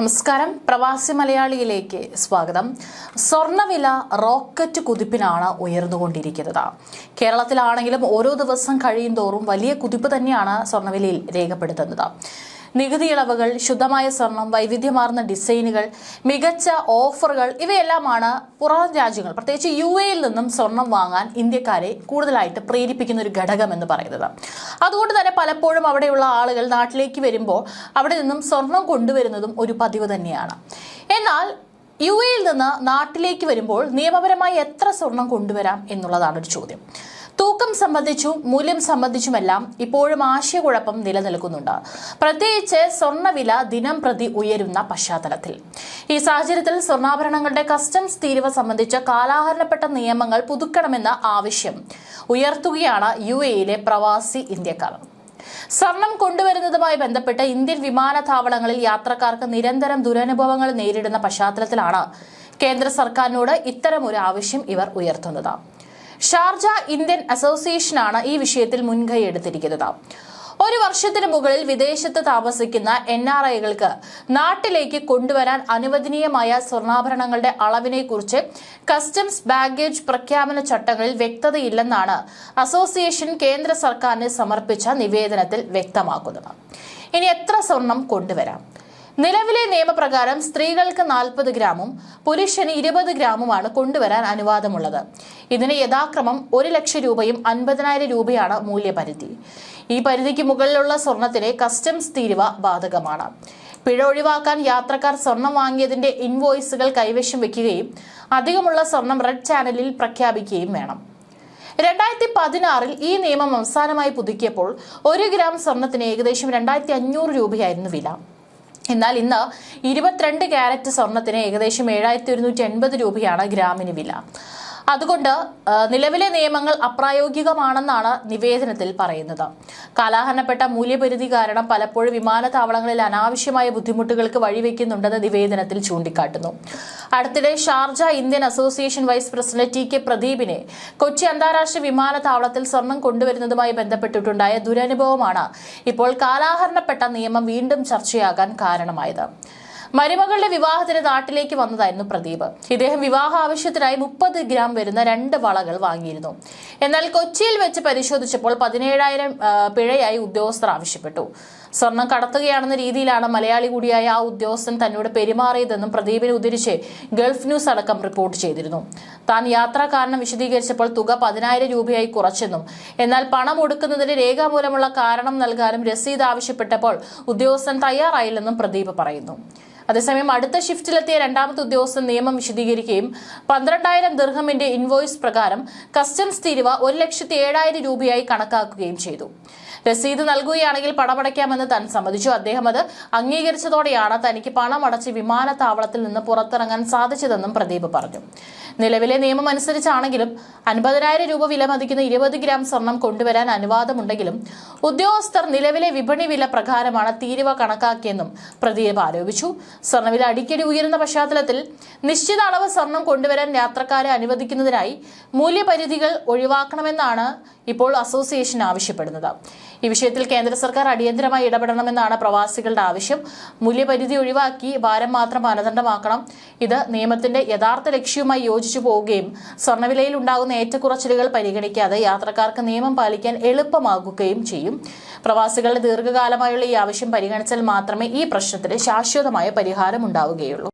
നമസ്കാരം. പ്രവാസി മലയാളിയിലേക്ക് സ്വാഗതം. സ്വർണവില റോക്കറ്റ് കുതിപ്പിനാണ് ഉയർന്നുകൊണ്ടിരിക്കുന്നത്. കേരളത്തിലാണെങ്കിലും ഓരോ ദിവസം കഴിയും തോറും വലിയ കുതിപ്പ് തന്നെയാണ് സ്വർണവിലയിൽ രേഖപ്പെടുത്തുന്നത്. നികുതി ഇളവുകൾ ശുദ്ധമായ സ്വർണം വൈവിധ്യമാർന്ന ഡിസൈനുകൾ മികച്ച ഓഫറുകൾ ഇവയെല്ലാമാണ് പുറം രാജ്യങ്ങൾ പ്രത്യേകിച്ച് യു എയിൽ നിന്നും സ്വർണം വാങ്ങാൻ ഇന്ത്യക്കാരെ കൂടുതലായിട്ട് പ്രേരിപ്പിക്കുന്ന ഒരു ഘടകം എന്ന് പറയുന്നത്. അതുകൊണ്ട് തന്നെ പലപ്പോഴും അവിടെയുള്ള ആളുകൾ നാട്ടിലേക്ക് വരുമ്പോൾ അവിടെ നിന്നും സ്വർണം കൊണ്ടുവരുന്നതും ഒരു പതിവ് തന്നെയാണ്. എന്നാൽ യു എയിൽ നിന്ന് നാട്ടിലേക്ക് വരുമ്പോൾ നിയമപരമായി എത്ര സ്വർണം കൊണ്ടുവരാം എന്നുള്ളതാണ് ഒരു ചോദ്യം. തൂക്കം സംബന്ധിച്ചും മൂല്യം സംബന്ധിച്ചുമെല്ലാം ഇപ്പോഴും ആശയക്കുഴപ്പം നിലനിൽക്കുന്നുണ്ട്. പ്രത്യേകിച്ച് സ്വർണവില ദിനം പ്രതി ഉയരുന്ന പശ്ചാത്തലത്തിൽ. ഈ സാഹചര്യത്തിൽ സ്വർണാഭരണങ്ങളുടെ കസ്റ്റംസ് തീരുവ സംബന്ധിച്ച കാലാഹരണപ്പെട്ട നിയമങ്ങൾ പുതുക്കണമെന്ന ആവശ്യം ഉയർത്തുകയാണ് യു എയിലെ പ്രവാസി ഇന്ത്യക്കാർ. സ്വർണം കൊണ്ടുവരുന്നതുമായി ബന്ധപ്പെട്ട് ഇന്ത്യൻ വിമാനത്താവളങ്ങളിൽ യാത്രക്കാർക്ക് നിരന്തരം ദുരനുഭവങ്ങൾ നേരിടുന്ന പശ്ചാത്തലത്തിലാണ് കേന്ദ്ര സർക്കാരിനോട് ഇത്തരമൊരു ആവശ്യം ഇവർ ഉയർത്തുന്നത്. ഷാർജ ഇന്ത്യൻ അസോസിയേഷനാണ് ഈ വിഷയത്തിൽ മുൻകൈ എടുത്തിരിക്കുന്നത്. ഒരു വർഷത്തിന് മുകളിൽ വിദേശത്ത് താമസിക്കുന്ന എൻ ആർ ഐകൾക്ക് നാട്ടിലേക്ക് കൊണ്ടുവരാൻ അനുവദനീയമായ സ്വർണാഭരണങ്ങളുടെ അളവിനെക്കുറിച്ച് കസ്റ്റംസ് ബാഗേജ് പ്രഖ്യാപന ചട്ടങ്ങളിൽ വ്യക്തതയില്ലെന്നാണ് അസോസിയേഷൻ കേന്ദ്ര സർക്കാരിന് സമർപ്പിച്ച നിവേദനത്തിൽ വ്യക്തമാക്കുന്നത്. ഇനി എത്ര സ്വർണം കൊണ്ടുവരാം? നിലവിലെ നിയമപ്രകാരം സ്ത്രീകൾക്ക് നാൽപ്പത് ഗ്രാമും പുരുഷന് ഇരുപത് ഗ്രാമുമാണ് കൊണ്ടുവരാൻ അനുവാദമുള്ളത്. ഇതിന് യഥാക്രമം ഒരു ലക്ഷം രൂപയും അൻപതിനായിരം രൂപയാണ് മൂല്യപരിധി. ഈ പരിധിക്ക് മുകളിലുള്ള സ്വർണത്തിന് കസ്റ്റംസ് തീരുവ ബാധകമാണ്. പിഴ ഒഴിവാക്കാൻ യാത്രക്കാർ സ്വർണം വാങ്ങിയതിന്റെ ഇൻവോയ്സുകൾ കൈവശം വെക്കുകയും അധികമുള്ള സ്വർണം റെഡ് ചാനലിൽ പ്രഖ്യാപിക്കുകയും വേണം. രണ്ടായിരത്തി പതിനാറിൽ ഈ നിയമം അവസാനമായി പുതുക്കിയപ്പോൾ ഒരു ഗ്രാം സ്വർണത്തിന് ഏകദേശം രണ്ടായിരത്തി അഞ്ഞൂറ് രൂപയായിരുന്നു വില. എന്നാൽ ഇന്ന് ഇരുപത്തിരണ്ട് ക്യാരറ്റ് സ്വർണത്തിന് ഏകദേശം ഏഴായിരത്തി ഒരുന്നൂറ്റി എൺപത് രൂപയാണ് ഗ്രാമിന് വില. അതുകൊണ്ട് നിലവിലെ നിയമങ്ങൾ അപ്രായോഗികമാണെന്നാണ് നിവേദനത്തിൽ പറയുന്നത്. കാലാഹരണപ്പെട്ട മൂല്യപരിധി കാരണം പലപ്പോഴും വിമാനത്താവളങ്ങളിൽ അനാവശ്യമായ ബുദ്ധിമുട്ടുകൾക്ക് വഴിവെക്കുന്നുണ്ടെന്ന് നിവേദനത്തിൽ ചൂണ്ടിക്കാട്ടുന്നു. അടുത്തിടെ Sharjah Indian association vice president T K പ്രദീപിനെ Kochi അന്താരാഷ്ട്ര വിമാനത്താവളത്തിൽ സ്വർണം കൊണ്ടുവരുന്നതുമായി ബന്ധപ്പെട്ടിട്ടുണ്ടായ ദുരനുഭവമാണ് ഇപ്പോൾ കാലാഹരണപ്പെട്ട നിയമം വീണ്ടും ചർച്ചയാകാൻ കാരണമായത്. മരുമകളുടെ വിവാഹത്തിന് നാട്ടിലേക്ക് വന്നതായിരുന്നു പ്രദീപ്. ഇദ്ദേഹം വിവാഹ ആവശ്യത്തിനായി മുപ്പത് ഗ്രാം വരുന്ന രണ്ട് വളകൾ വാങ്ങിയിരുന്നു. എന്നാൽ കൊച്ചിയിൽ വെച്ച് പരിശോധിച്ചപ്പോൾ പതിനേഴായിരം പിഴയായി ഉദ്യോഗസ്ഥർ ആവശ്യപ്പെട്ടു. സ്വർണം കടത്തുകയാണെന്ന രീതിയിലാണ് മലയാളി കൂടിയായ ആ ഉദ്യോഗസ്ഥൻ തന്നോട് പെരുമാറിയതെന്നും പ്രദീപിനെ ഉദ്ധരിച്ച് ഗൾഫ് ന്യൂസ് അടക്കം റിപ്പോർട്ട് ചെയ്തിരുന്നു. താൻ യാത്രാ കാരണം വിശദീകരിച്ചപ്പോൾ തുക പതിനായിരം രൂപയായി കുറച്ചെന്നും എന്നാൽ പണം ഒടുക്കുന്നതിന് രേഖാമൂലമുള്ള കാരണം നൽകാനും രസീത് ആവശ്യപ്പെട്ടപ്പോൾ ഉദ്യോഗസ്ഥൻ തയ്യാറായില്ലെന്നും പ്രദീപ് പറയുന്നു. അതേസമയം അടുത്ത ഷിഫ്റ്റിലെത്തിയ രണ്ടാമത്തെ ഉദ്യോഗസ്ഥൻ നിയമം വിശദീകരിക്കുകയും പന്ത്രണ്ടായിരം ദിർഹമിന്റെ ഇൻവോയ്സ് പ്രകാരം കസ്റ്റംസ് തീരുവ ഒരു ലക്ഷത്തി ഏഴായിരം രൂപയായി കണക്കാക്കുകയും ചെയ്തു. രസീത് നൽകുകയാണെങ്കിൽ പണമടയ്ക്കാമെന്ന് താൻ സമ്മതിച്ചു. അദ്ദേഹം അത് അംഗീകരിച്ചതോടെയാണ് തനിക്ക് പണമടച്ച് വിമാനത്താവളത്തിൽ നിന്ന് പുറത്തിറങ്ങാൻ സാധിച്ചതെന്നും പ്രദീപ് പറഞ്ഞു. നിലവിലെ നിയമം അനുസരിച്ചാണെങ്കിലും അൻപതിനായിരം രൂപ വില മതിക്കുന്ന ഇരുപത് ഗ്രാം സ്വർണം കൊണ്ടുവരാൻ അനുവാദമുണ്ടെങ്കിലും ഉദ്യോഗസ്ഥർ നിലവിലെ വിപണി വില പ്രകാരമാണ് തീരുവ കണക്കാക്കിയെന്നും പ്രദീപ് ആരോപിച്ചു. സ്വർണവില അടിക്കടി ഉയരുന്ന പശ്ചാത്തലത്തിൽ നിശ്ചിത അളവ് സ്വർണം കൊണ്ടുവരാൻ യാത്രക്കാരെ അനുവദിക്കുന്നതിനായി മൂല്യപരിധികൾ ഒഴിവാക്കണമെന്നാണ് ഇപ്പോൾ അസോസിയേഷൻ ആവശ്യപ്പെടുന്നത്. ഈ വിഷയത്തിൽ കേന്ദ്ര സർക്കാർ അടിയന്തരമായി ഇടപെടണമെന്നാണ് പ്രവാസികളുടെ ആവശ്യം. മൂല്യപരിധി ഒഴിവാക്കി ഭാരം മാത്രം മാനദണ്ഡമാക്കണം. ഇത് നിയമത്തിന്റെ യഥാർത്ഥ ലക്ഷ്യവുമായി യോജിച്ചു പോവുകയും സ്വർണവിലയിൽ ഉണ്ടാകുന്ന ഏറ്റക്കുറച്ചിലുകൾ പരിഗണിക്കാതെ യാത്രക്കാർക്ക് നിയമം പാലിക്കാൻ എളുപ്പമാകുകയും ചെയ്യും. പ്രവാസികളുടെ ദീർഘകാലമായുള്ള ഈ ആവശ്യം പരിഗണിച്ചാൽ മാത്രമേ ഈ പ്രശ്നത്തിന് ശാശ്വതമായ പരിഹാരം ഉണ്ടാവുകയുള്ളൂ.